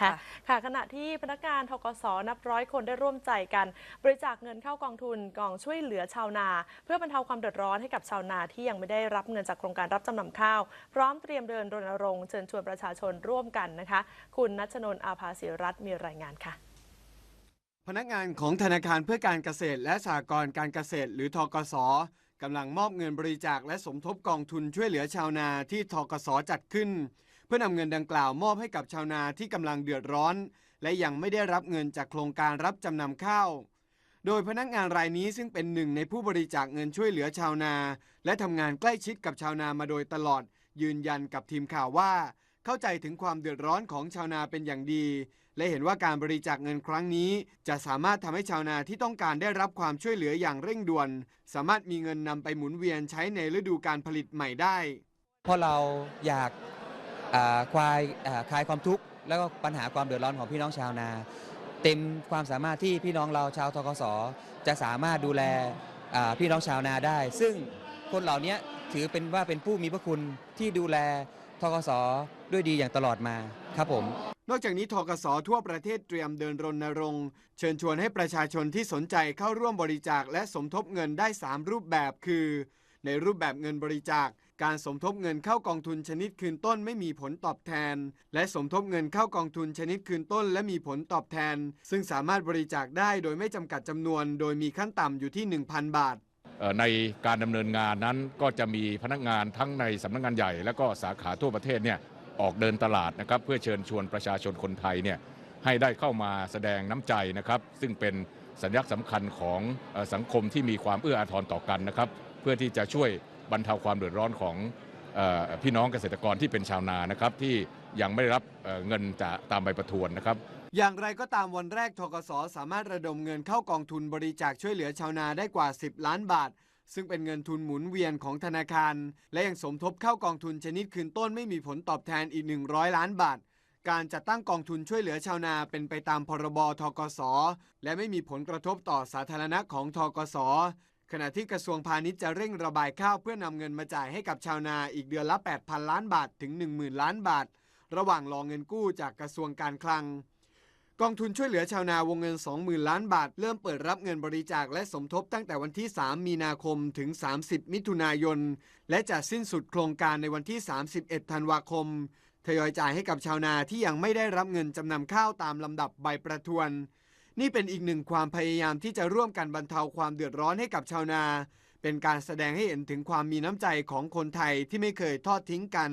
ค่ะค่ะค่ะขณะที่พนักงานทกสนับร้อยคนได้ร่วมใจกัน บริจาคเงินเข้ากองทุนกองช่วยเหลือชาวนา เพื่อบรรเทาความเดือดร้อนให้กับชาวนาที่ยังไม่ได้รับเงินจากโครงการรับจำนำข้าว พร้อมเตรียมเดินรณรงค์เชิญชวนประชาชนร่วมกันนะคะ คุณนัชนนท์อาภาศิรัตน์มีรายงานค่ะ พนักงานของธนาคารเพื่อการเกษตรและสหกรณ์การเกษตร หรือทกสกำลังมอบเงินบริจาคและสมทบกองทุนช่วยเหลือชาวนาที่ทกสจัดขึ้น เพื่อนำเงินดังกล่าวมอบให้กับชาวนาที่กำลังเดือดร้อน และยังไม่ได้รับเงินจากโครงการรับจำนำข้าว โดยพนักงานรายนี้ซึ่งเป็นหนึ่งในผู้บริจาคเงินช่วยเหลือชาวนา และทำงานใกล้ชิดกับชาวนามาโดยตลอด ยืนยันกับทีมข่าวว่า เข้าใจถึงความเดือดร้อนของชาวนาเป็นอย่างดี และเห็นว่าการบริจาคเงินครั้งนี้ จะสามารถทำให้ชาวนาที่ต้องการได้รับความช่วยเหลืออย่างเร่งด่วน สามารถมีเงินนำไปหมุนเวียนใช้ในฤดูการผลิตใหม่ได้ เพราะเราอยาก ควายคลายความทุกข์แล้วก็ปัญหาความเดือดร้อนของพี่น้องชาวนา เต็มความสามารถที่พี่น้องเราชาวทกสจะสามารถดูแลพี่น้องชาวนาได้ ซึ่งคนเหล่านี้ถือเป็นว่าเป็นผู้มีพระคุณที่ดูแลทกสด้วยดีอย่างตลอดมาครับผม นอกจากนี้ทกสทั่วประเทศเตรียมเดินรณรงค์ เชิญชวนให้ประชาชนที่สนใจเข้าร่วมบริจาคและสมทบเงินได้ 3 รูปแบบคือ ในรูปแบบเงินบริจาค การสมทบเงินเข้ากองทุนชนิดคืนต้นไม่มีผลตอบแทน และสมทบเงินเข้ากองทุนชนิดคืนต้น และมีผลตอบแทน ซึ่งสามารถบริจาคได้โดยไม่จำกัดจำนวน โดยมีขั้นต่ำอยู่ที่ 1,000 บาทในการดำเนินงานนั้นก็จะมีพนักงานทั้งในสำนักงานใหญ่ และก็สาขาทั่วประเทศเนี่ยออกเดินตลาดนะครับ เพื่อเชิญชวนประชาชนคนไทยเนี่ยให้ได้เข้ามาแสดงน้ำใจนะครับ ซึ่งเป็นสัญลักษณ์สำคัญของสังคมที่มีความเอื้ออาทรต่อกันนะครับ เพื่อที่จะช่วยบรรเทาความเดือดร้อนของพี่น้องเกษตรกรที่เป็นชาวนานะครับที่ยังไม่ได้รับเอ่อเงินจากตามใบประทวนนะครับ อย่างไรก็ตามวันแรกทกสสามารถระดมเงินเข้ากองทุนบริจาคช่วยเหลือชาวนาได้กว่า 10 ล้านบาท ซึ่งเป็นเงินทุนหมุนเวียนของธนาคาร และยังสมทบเข้ากองทุนชนิดคืนต้นไม่มีผลตอบแทนอีก 100 ล้านบาท การจัดตั้งกองทุนช่วยเหลือชาวนาเป็นไปตามพรบทกสและไม่มีผลกระทบต่อสาธารณะของทกส ขณะที่กระทรวงพาณิชย์จะเร่งระบายข้าวเพื่อนำเงินมาจ่ายให้กับชาวนาอีกเดือนละ 8,000 ล้านบาทถึง 10,000 ล้านบาท ระหว่างรอเงินกู้จากกระทรวงการคลัง กองทุนช่วยเหลือชาวนาวงเงิน 20,000 ล้านบาท เริ่มเปิดรับเงินบริจาคและสมทบตั้งแต่วันที่ 3 มีนาคมถึง 30 มิถุนายน และจะสิ้นสุดโครงการในวันที่ 31 ธันวาคมทยอยจ่ายให้กับชาวนาที่ยังไม่ได้รับเงินจำนำข้าวตามลำดับใบประทวน นี่เป็นอีกหนึ่งความพยายามที่จะร่วมกันบรรเทาความเดือดร้อนให้กับชาวนา เป็นการแสดงให้เห็นถึงความมีน้ำใจของคนไทยที่ไม่เคยทอดทิ้งกัน